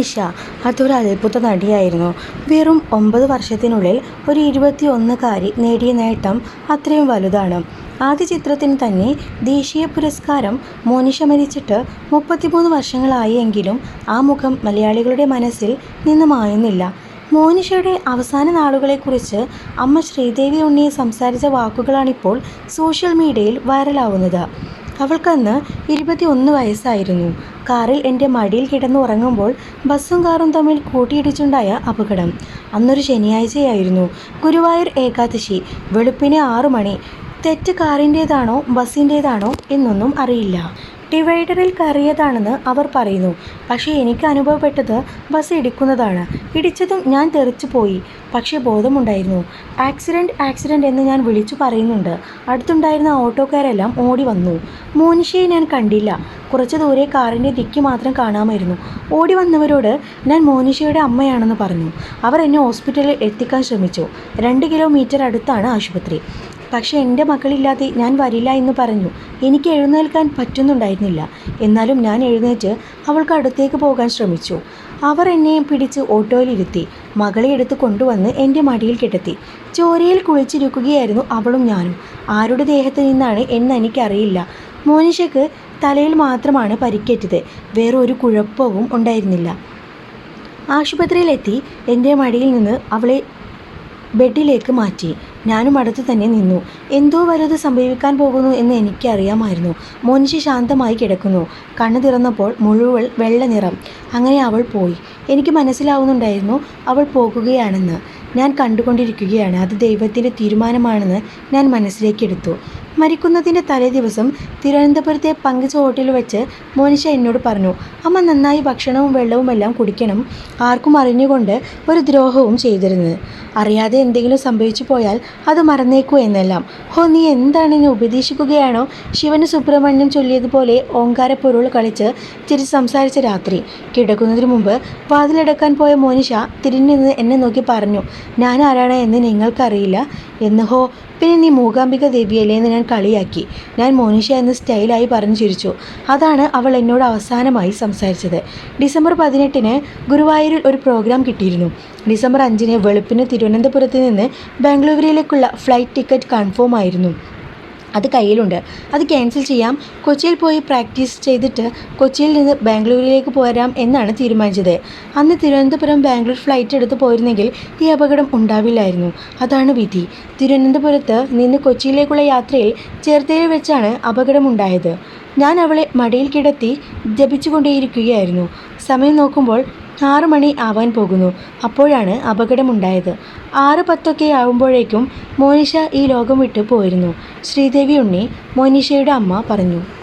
മോനിഷ അതൊരു അത്ഭുത നടിയായിരുന്നു. വെറും ഒമ്പത് വർഷത്തിനുള്ളിൽ ഒരു ഇരുപത്തിയൊന്നുകാരി നേടിയ നേട്ടം അത്രയും വലുതാണ്. ആദ്യ ചിത്രത്തിന് തന്നെ ദേശീയ പുരസ്കാരം മോനിഷ മരിച്ചിട്ട് മുപ്പത്തിമൂന്ന് വർഷങ്ങളായി എങ്കിലും ആ മുഖം മലയാളികളുടെ മനസ്സിൽ നിന്ന് മായുന്നില്ല. മോനിഷയുടെ അവസാന നാളുകളെക്കുറിച്ച് അമ്മ ശ്രീദേവി ഉണ്ണിയെ സംസാരിച്ച വാക്കുകളാണിപ്പോൾ സോഷ്യൽ മീഡിയയിൽ വൈറലാവുന്നത്. അവൾക്കന്ന് ഇരുപത്തിയൊന്ന് വയസ്സായിരുന്നു. കാറിൽ എന്റെ മടിയിൽ കിടന്ന് ഉറങ്ങുമ്പോൾ ബസ്സും കാറും തമ്മിൽ കൂട്ടിയിടിച്ചുണ്ടായ അപകടം. അന്നൊരു ശനിയാഴ്ചയായിരുന്നു. ഗുരുവായൂർ ഏകാദശി. വെളുപ്പിന് ആറു മണി. തെറ്റ് കാറിന്റേതാണോ ബസ്സിന്റേതാണോ എന്നൊന്നും അറിയില്ല. ഡിവൈഡറിൽ കയറിയതാണെന്ന് അവർ പറയുന്നു. പക്ഷേ എനിക്ക് അനുഭവപ്പെട്ടത് ബസ് ഇടിക്കുന്നതാണ്. ഇടിച്ചതും ഞാൻ തെറിച്ചു പോയി. പക്ഷേ ബോധമുണ്ടായിരുന്നു. ആക്സിഡന്റ് ആക്സിഡന്റ് എന്ന് ഞാൻ വിളിച്ചു പറയുന്നുണ്ട്. അടുത്തുണ്ടായിരുന്ന ഓട്ടോക്കാരെല്ലാം ഓടി വന്നു. മോനിഷയെ ഞാൻ കണ്ടില്ല. കുറച്ച് ദൂരെ കാറിന്റെ ദിക്ക് മാത്രം കാണാമായിരുന്നു. ഓടി വന്നവരോട് ഞാൻ മോനിഷയുടെ അമ്മയാണെന്ന് പറഞ്ഞു. അവർ എന്നെ ഹോസ്പിറ്റലിൽ എത്തിക്കാൻ ശ്രമിച്ചു. രണ്ട് കിലോമീറ്റർ അടുത്താണ് ആശുപത്രി. പക്ഷേ എന്റെ മക്കളില്ലാതെ ഞാൻ വരില്ല എന്ന് പറഞ്ഞു. എനിക്ക് എഴുന്നേൽക്കാൻ പറ്റുന്നുണ്ടായിരുന്നില്ല. എന്നാലും ഞാൻ എഴുന്നേറ്റ് അവൾക്ക് അടുത്തേക്ക് പോകാൻ ശ്രമിച്ചു. അവർ എന്നെ പിടിച്ച് ഓട്ടോയിലിരുത്തി മകളെ എടുത്ത് കൊണ്ടുവന്ന് എന്റെ മടിയിൽ കിടത്തി. ചോരയിൽ കുളിച്ചിരിക്കുകയായിരുന്നു അവളും ഞാനും. ആരുടെ ദേഹത്ത് നിന്നാണ് എന്ന് എനിക്കറിയില്ല. മോനിഷയ്ക്ക് തലയിൽ മാത്രമാണ് പരിക്കേറ്റത്. വേറെ ഒരു കുഴപ്പവും ഉണ്ടായിരുന്നില്ല. ആശുപത്രിയിലെത്തി എന്റെ മടിയിൽ നിന്ന് അവളെ ബെഡിലേക്ക് മാറ്റി. ഞാനും അടുത്ത് തന്നെ നിന്നു. എന്തോ വലുത് സംഭവിക്കാൻ പോകുന്നു എന്ന് എനിക്കറിയാമായിരുന്നു. മോനിഷി ശാന്തമായി കിടക്കുന്നു. കണ്ണു തുറന്നപ്പോൾ മുഴുവൻ വെള്ള നിറം. അങ്ങനെ അവൾ പോയി. എനിക്ക് മനസ്സിലാവുന്നുണ്ടായിരുന്നു അവൾ പോകുകയാണെന്ന്. ഞാൻ കണ്ടുകൊണ്ടിരിക്കുകയാണ്. അത് ദൈവത്തിന്റെ തീരുമാനമാണെന്ന് ഞാൻ മനസ്സിലേക്കെടുത്തു മരിക്കുന്നതിന്റെ തലേ ദിവസം തിരുവനന്തപുരത്തെ പങ്കിച്ച ഹോട്ടലിൽ വെച്ച് മോനിഷ എന്നോട് പറഞ്ഞു അമ്മ നന്നായി ഭക്ഷണവും വെള്ളവും എല്ലാം കുടിക്കണം. ആർക്കും അറിഞ്ഞുകൊണ്ട് ഒരു ദ്രോഹവും ചെയ്തിരുന്നത് അറിയാതെ എന്തെങ്കിലും സംഭവിച്ചു പോയാൽ അത് മറന്നേക്കൂ എന്നെല്ലാം. ഹോ നീ എന്താണ് എന്നെ ഉപദേശിക്കുകയാണോ? ശിവന് സുബ്രഹ്മണ്യം ചൊല്ലിയതുപോലെ ഓങ്കാരപ്പൊരുൾ കളിച്ച് തിരിച്ച് സംസാരിച്ച രാത്രി. കിടക്കുന്നതിന് മുമ്പ് വാതിലടക്കാൻ പോയ മോനിഷ തിരിഞ്ഞു നിന്ന് എന്നെ നോക്കി പറഞ്ഞു ഞാൻ ആരാണ് എന്ന് നിങ്ങൾക്കറിയില്ല? എന്ന് ഹോ പിന്നെ നീ മൂകാംബിക ദേവിയല്ലേ എന്ന് ഞാൻ കളിയാക്കി. ഞാൻ മോനിഷ എന്ന് സ്റ്റൈലായി പറഞ്ഞു ചിരിച്ചു. അതാണ് അവൾ എന്നോട് അവസാനമായി സംസാരിച്ചത്. ഡിസംബർ പതിനെട്ടിന് ഗുരുവായൂരിൽ ഒരു പ്രോഗ്രാം കിട്ടിയിരുന്നു. ഡിസംബർ അഞ്ചിന് വെളുപ്പിന് തിരുവനന്തപുരത്ത് നിന്ന് ബാംഗ്ലൂരിലേക്കുള്ള ഫ്ലൈറ്റ് ടിക്കറ്റ് കൺഫേം ആയിരുന്നു. അത് കയ്യിലുണ്ട്. അത് ക്യാൻസൽ ചെയ്യാം. കൊച്ചിയിൽ പോയി പ്രാക്ടീസ് ചെയ്തിട്ട് കൊച്ചിയിൽ നിന്ന് ബാംഗ്ലൂരിലേക്ക് പോരാം എന്നാണ് തീരുമാനിച്ചത്. അന്ന് തിരുവനന്തപുരം ബാംഗ്ലൂർ ഫ്ലൈറ്റ് എടുത്ത് പോയിരുന്നെങ്കിൽ ഈ അപകടം ഉണ്ടാവില്ലായിരുന്നു. അതാണ് വിധി. തിരുവനന്തപുരത്ത് നിന്ന് കൊച്ചിയിലേക്കുള്ള യാത്രയിൽ ചേർത്തലയിൽ വെച്ചാണ് അപകടമുണ്ടായത് ഞാൻ അവളെ മടിയിൽ കിടത്തി ജപിച്ചുകൊണ്ടേയിരിക്കുകയായിരുന്നു. സമയം നോക്കുമ്പോൾ ആറു മണി ആവാൻ പോകുന്നു. അപ്പോഴാണ് അപകടമുണ്ടായത്. ആറ് പത്തൊക്കെ ആവുമ്പോഴേക്കും മോനിഷ ഈ ലോകം വിട്ടു പോയിരുന്നു. ശ്രീദേവി ഉണ്ണി മോനിഷയുടെ അമ്മ പറഞ്ഞു.